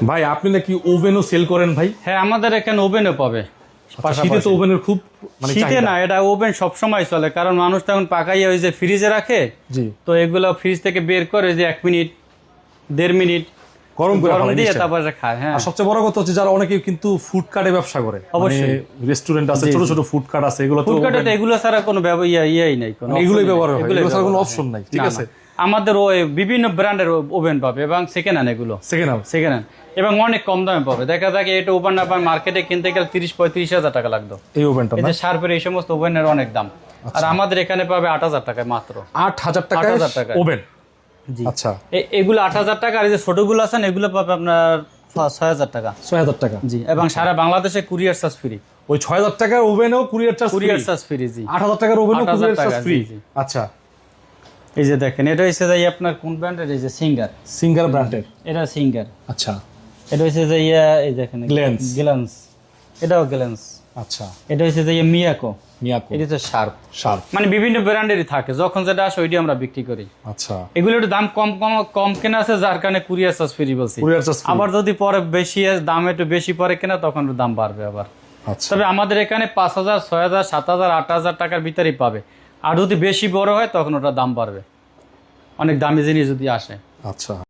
ভাই আপনি নাকি ওভেনও সেল করেন ভাই? হ্যাঁ আমাদের এখানে ওভেনও পাবে। আচ্ছা, শীতে তো ওভেনের খুব মানে শীতে না এটা ওভেন সবসময় চলে কারণ মানুষ তখন পাকাইয়া ওই যে ফ্রিজে রাখে জি। তো এগুলো ফ্রিজ থেকে বের করে যে এক মিনিট দেড় মিনিট গরম করে গরম দিয়ে তারপরে খায় হ্যাঁ। আর সবচেয়ে বড় কথা হচ্ছে যারা অনেকে কিন্তু ফুড কার্টে ব্যবসা করে। অবশ্যই। রেস্টুরেন্ট আছে ছোট ছোট ফুড কার্ট আছে এগুলো তো এগুলো ছাড়া কোনো ব্যব- ইয়া নাই কোনো মানে এগুলোই ব্যবহার হয় এগুলো ছাড়া কোনো অপশন নাই ঠিক আছে। আমাদের ওই বিভিন্ন ব্র্যান্ডের ওভেন পাবে এবং সেকেন্ড হ্যান্ড এগুলো। সেকেন্ড হাউস সেকেন্ড হ্যান্ড এবং অনেক কম দামে পাবে। দেখা যায় এটা ওভেন আপনার মার্কেটে কিনতে গেলে তিরিশ পঁয়ত্রিশ হাজার টাকা লাগতো। এই ওভেনটা এই যে শার্পের এই সমস্ত ওভেনের অনেক দাম। আর আমাদের এখানে পাবে আট হাজার টাকায় মাত্র। আট হাজার টাকা 8,000 টাকায়। ওভেন আচ্ছা। এগুলো আট হাজার টাকা আর যে ছোটগুলো আছেন এগুলো পাবে আপনার ছয় হাজার টাকা। ছয় হাজার টাকা। জি এবং সারা বাংলাদেশে কুরিয়ার চার্জ ফ্রি। ওই ছয় হাজার টাকার ওভেনও courier charge courier charge free জি। আট হাজার টাকার ওভেনও 8,000 কুরিয়ার চার্জ ফ্রি। আচ্ছা। এই যে দেখেন এটা হচ্ছে যে আপনার কোন ব্র্যান্ডের? এই যে সিঙ্গার। সিঙ্গার ব্র্যান্ডের। এটা সিঙ্গার। আচ্ছা। এটা হচ্ছে যে ইয়া এই দেখেন। গ্ল্যান্স এটাও গ্ল্যান্স আচ্ছা। এটা হচ্ছে যে ইয়ে মিয়াকো মিয়াকো এটা হচ্ছে শার্প শার্প মানে বিভিন্ন ব্র্যান্ডেরই থাকে। যখন যেটা আসে ওইটি আমরা বিক্রি করি। আচ্ছা। এগুলো একটু দাম কম কম কম কেনা আছে যার কারণে কুরিয়ার চার্জ ফ্রি বলছি। আবার যদি পরে বেশি দাম একটু বেশি পরে কেনা তখন দাম বাড়বে আবার। আচ্ছা। তবে আমাদের এখানে পাঁচ হাজার ছয় হাজার সাত হাজার আট হাজার টাকার ভিতরেই পাবে। আর যদি বেশি বড় হয় তখন ওটা দাম বাড়বে। অনেক দামি জিনিস যদি আসে। আচ্ছা।